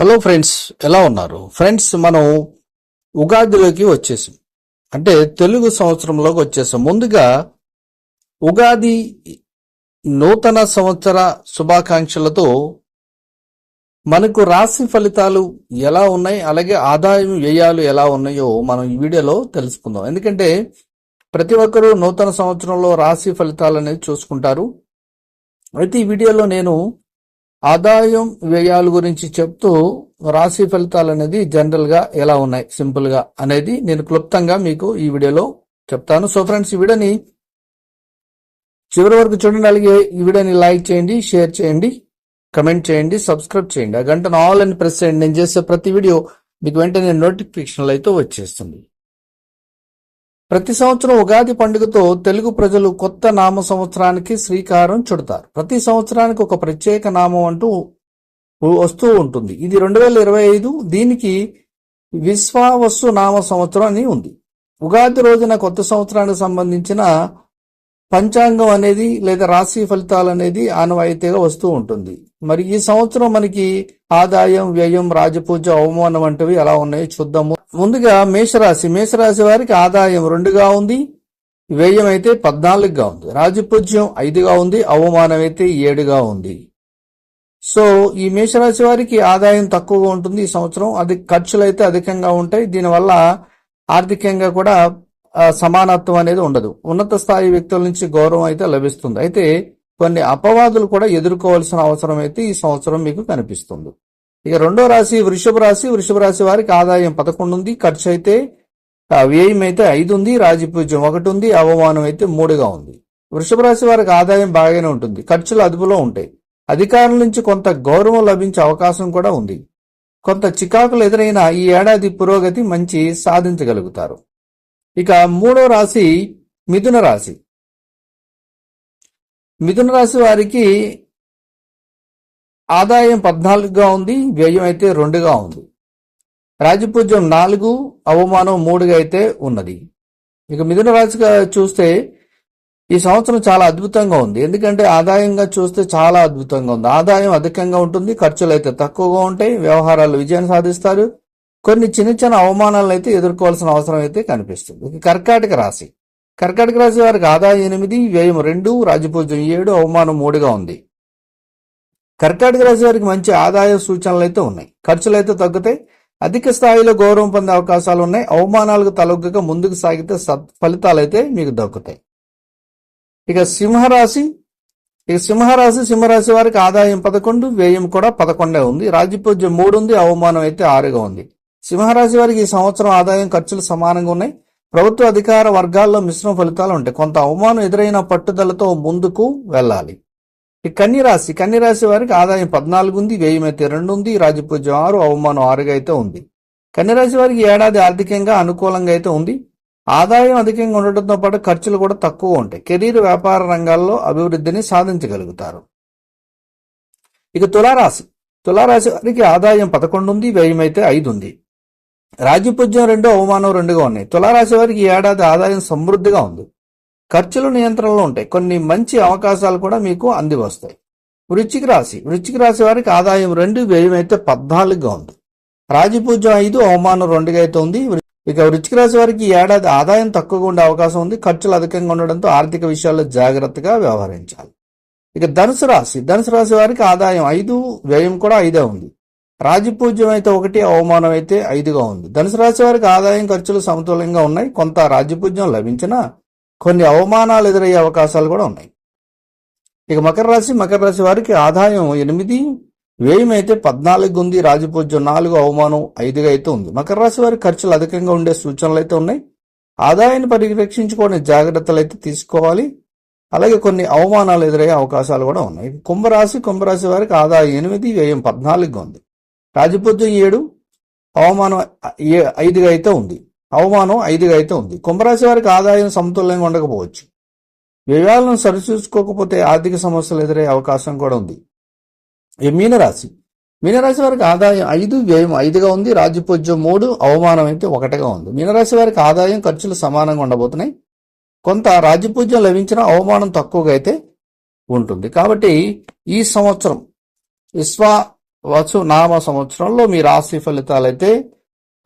Hello friends ఎలా ఉన్నారు? Friends మనం ఉగాదిలోకి వచ్చేసాం. అంటే తెలుగు సంవత్సరంలోకి వచ్చేసాం. ముందుగా ఉగాది నూతన సంవత్సర శుభాకాంక్షలతో మనకు రాశి ఫలితాలు ఎలా ఉన్నాయి అలాగే ఆదాయం వ్యయాలు ఎలా ఉన్నాయో మనం ఈ వీడియోలో తెలుసుకుందాం. ఎందుకంటే ప్రతి ఒక్కరూ నూతన సంవత్సరంలో రాశి ఫలితాలు అనేది చూసుకుంటారు. అయితే ఈ వీడియోలో నేను ఆదాయం వ్యయాల గురించి చెప్తూ రాశి ఫలితాలు అనేది జనరల్గా ఎలా ఉన్నాయి సింపుల్గా అనేది నేను క్లుప్తంగా మీకు ఈ వీడియోలో చెప్తాను. సో ఫ్రెండ్స్ ఈ వీడియోని చివరి వరకు చూడండి అలాగే ఈ వీడియోని లైక్ చేయండి షేర్ చేయండి కమెంట్ చేయండి సబ్స్క్రైబ్ చేయండి. ఆ గంటను ఆల్ అని ప్రెస్ చేయండి. నేను చేసే ప్రతి వీడియో మీకు వెంటనే నోటిఫికేషన్లు అయితే వచ్చేస్తుంది. ప్రతి సంవత్సరం ఉగాది పండుగతో తెలుగు ప్రజలు కొత్త నామ సంవత్సరానికి శ్రీకారం చుడతారు. ప్రతి సంవత్సరానికి ఒక ప్రత్యేక నామం అంటూ వస్తూ ఉంటుంది. ఇది రెండు వేల ఇరవై ఐదు దీనికి విశ్వావస్సు నామ సంవత్సరం అని ఉంది. ఉగాది రోజున కొత్త సంవత్సరానికి సంబంధించిన పంచాంగం అనేది లేదా రాశి ఫలితాలు అనేది ఆనవాయితీగా వస్తూ ఉంటుంది. మరి ఈ సంవత్సరం మనకి ఆదాయం వ్యయం రాజపూజ అవమానం వంటివి ఎలా ఉన్నాయో చూద్దాము. ముందుగా మేషరాశి. మేషరాశి వారికి ఆదాయం రెండుగా ఉంది. వ్యయం అయితే పద్నాలుగుగా ఉంది. రాజపూజ్యం ఐదుగా ఉంది. అవమానం అయితే ఏడుగా ఉంది. సో ఈ మేషరాశి వారికి ఆదాయం తక్కువగా ఉంటుంది ఈ సంవత్సరం. అది ఖర్చులు అయితే అధికంగా ఉంటాయి. దీనివల్ల ఆర్థికంగా కూడా సమానత్వం అనేది ఉండదు. ఉన్నత స్థాయి వ్యక్తుల నుంచి గౌరవం అయితే లభిస్తుంది. అయితే కొన్ని అపవాదులు కూడా ఎదుర్కోవాల్సిన అవసరం అయితే ఈ సంవత్సరం మీకు కనిపిస్తుంది. ఇక రెండో రాశి వృషభ రాశి. వృషభ రాశి వారికి ఆదాయం పదకొండు ఉంది ఖర్చు అయితే వ్యయం అయితే ఐదు ఉంది రాజపూజ్యం ఒకటి ఉంది అవమానం అయితే మూడుగా ఉంది. వృషభ రాశి వారికి ఆదాయం బాగానే ఉంటుంది ఖర్చులు అదుపులో ఉంటాయి. అధికారుల నుంచి కొంత గౌరవం లభించే అవకాశం కూడా ఉంది. కొంత చికాకులు ఎదురైన ఈ ఏడాది పురోగతి మంచి సాధించగలుగుతారు. ఇక మూడో రాశి మిథున రాశి. మిథున రాశి వారికి ఆదాయం పద్నాలుగుగా ఉంది వ్యయం అయితే రెండుగా ఉంది. రాజపూజ్యం నాలుగు అవమానం మూడుగా అయితే ఉన్నది. ఇక మిథున రాశిగా చూస్తే ఈ సంవత్సరం చాలా అద్భుతంగా ఉంది. ఎందుకంటే ఆదాయంగా చూస్తే చాలా అద్భుతంగా ఉంది. ఆదాయం అధికంగా ఉంటుంది ఖర్చులు అయితే తక్కువగా ఉంటాయి వ్యవహారాలు విజయాన్ని సాధిస్తారు కొన్ని చిన్న చిన్న అవమానాలను అయితే ఎదుర్కోవాల్సిన అవసరం అయితే కనిపిస్తుంది. కర్కాటక రాశి. కర్కాటక రాశి వారికి ఆదాయం ఎనిమిది వ్యయం రెండు రాజపూజ్యం ఏడు అవమానం మూడుగా ఉంది. కర్కాటక రాశి వారికి మంచి ఆదాయ సూచనలు అయితే ఉన్నాయి. ఖర్చులు అయితే తగ్గుతాయి. అధిక స్థాయిలో గౌరవం పొందే అవకాశాలు ఉన్నాయి. అవమానాలకు తలొగ్గక ముందుకు సాగితే సత్ ఫలితాలు అయితే మీకు దక్కుతాయి. ఇక సింహరాశి. ఇక సింహరాశి సింహరాశి వారికి ఆదాయం పదకొండు వ్యయం కూడా పదకొండే ఉంది. రాజపూజ్యం మూడు ఉంది అవమానం అయితే ఆరుగా ఉంది. సింహరాశి వారికి ఈ సంవత్సరం ఆదాయం ఖర్చులు సమానంగా ఉన్నాయి. ప్రభుత్వ అధికార వర్గాల్లో మిశ్రమ ఫలితాలు ఉంటాయి. కొంత అవమానం ఎదురైన పట్టుదలతో ముందుకు వెళ్ళాలి. ఈ కన్యరాశి కన్యరాశి వారికి ఆదాయం పద్నాలుగు ఉంది వ్యయం అయితే రెండు ఉంది రాజపూజ్యం ఆరు అవమానం ఆరుగా అయితే ఉంది. కన్యరాశి వారికి ఏడాది ఆర్థికంగా అనుకూలంగా అయితే ఉంది. ఆదాయం అధికంగా ఉండటంతో పాటు ఖర్చులు కూడా తక్కువ ఉంటాయి. కెరీర్ వ్యాపార రంగాల్లో అభివృద్ధిని సాధించగలుగుతారు. ఇక తులారాశి. తులారాశి వారికి ఆదాయం పదకొండు ఉంది వ్యయం అయితే ఐదు ఉంది. రాజ్యపూజ్యం రెండు అవమానం రెండుగా ఉన్నాయి. తులారాశి వారికి ఈ ఏడాది ఆదాయం సమృద్ధిగా ఉంది. ఖర్చులు నియంత్రణలో ఉంటాయి. కొన్ని మంచి అవకాశాలు కూడా మీకు అంది వస్తాయి వృశ్చిక రాశి. వృశ్చిక రాశి వారికి ఆదాయం రెండు వ్యయం అయితే పద్నాలుగుగా ఉంది. రాజపూజ్యం ఐదు అవమానం రెండుగా అయితే ఉంది. ఇక వృశ్చిక రాశి వారికి ఏడాది ఆదాయం తక్కువగా ఉండే అవకాశం ఉంది. ఖర్చులు అధికంగా ఉండడంతో ఆర్థిక విషయాల్లో జాగ్రత్తగా వ్యవహరించాలి. ఇక ధనుసు రాశి. ధనుసు రాశి వారికి ఆదాయం ఐదు వ్యయం కూడా ఐదే ఉంది. రాజపూజ్యం అయితే ఒకటి అవమానం అయితే ఐదుగా ఉంది. ధనుసు రాశి వారికి ఆదాయం ఖర్చులు సమతుల్యంగా ఉన్నాయి. కొంత రాజపూజ్యం లభించినా కొన్ని అవమానాలు ఎదురయ్యే అవకాశాలు కూడా ఉన్నాయి. ఇక మకర రాశి మకర రాశి వారికి ఆదాయం ఎనిమిది వ్యయం అయితే పద్నాలుగు ఉంది. రాజపూజ్యం నాలుగు అవమానం ఐదుగా అయితే ఉంది. మకర రాశి వారి ఖర్చులు అధికంగా ఉండే సూచనలు అయితే ఉన్నాయి. ఆదాయాన్ని పరిరక్షించుకోవడానికి జాగ్రత్తలు అయితే తీసుకోవాలి. అలాగే కొన్ని అవమానాలు ఎదురయ్యే అవకాశాలు కూడా ఉన్నాయి. కుంభరాశి కుంభరాశి వారికి ఆదాయం ఎనిమిది వ్యయం పద్నాలుగుగా ఉంది. రాజపూజ్యం ఏడు అవమానం ఐదుగా అయితే ఉంది. అవమానం ఐదుగా అయితే ఉంది. కుంభరాశి వారికి ఆదాయం సమతుల్యంగా ఉండకపోవచ్చు. వ్యయాలను సరిచూసుకోకపోతే ఆర్థిక సమస్యలు ఎదురయ్యే అవకాశం కూడా ఉంది. ఈ మీనరాశి. మీనరాశి వారికి ఆదాయం ఐదు వ్యయం ఐదుగా ఉంది. రాజపూజ్యం మూడు అవమానం అయితే ఒకటిగా ఉంది. మీనరాశి వారికి ఆదాయం ఖర్చులు సమానంగా ఉండబోతున్నాయి. కొంత రాజపూజ్యం లభించిన అవమానం తక్కువగా అయితే ఉంటుంది. కాబట్టి ఈ సంవత్సరం విశ్వ వచ్చు. నామ సంవత్సరంలో మీ రాశి ఫలితాలు అయితే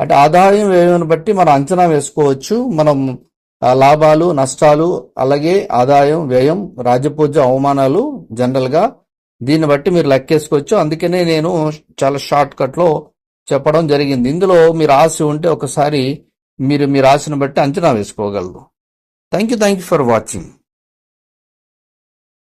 అంటే ఆదాయం వ్యయాన్ని బట్టి మనం అంచనా వేసుకోవచ్చు. మనం లాభాలు నష్టాలు అలాగే ఆదాయం వ్యయం రాజపూజ అవమానాలు జనరల్గా దీన్ని బట్టి మీరు లెక్కేసుకోవచ్చు. అందుకనే నేను చాలా షార్ట్ కట్లో చెప్పడం జరిగింది. ఇందులో మీ రాశి ఉంటే ఒకసారి మీరు మీ రాశిని బట్టి అంచనా వేసుకోగలరు. Thank you thank you for watching.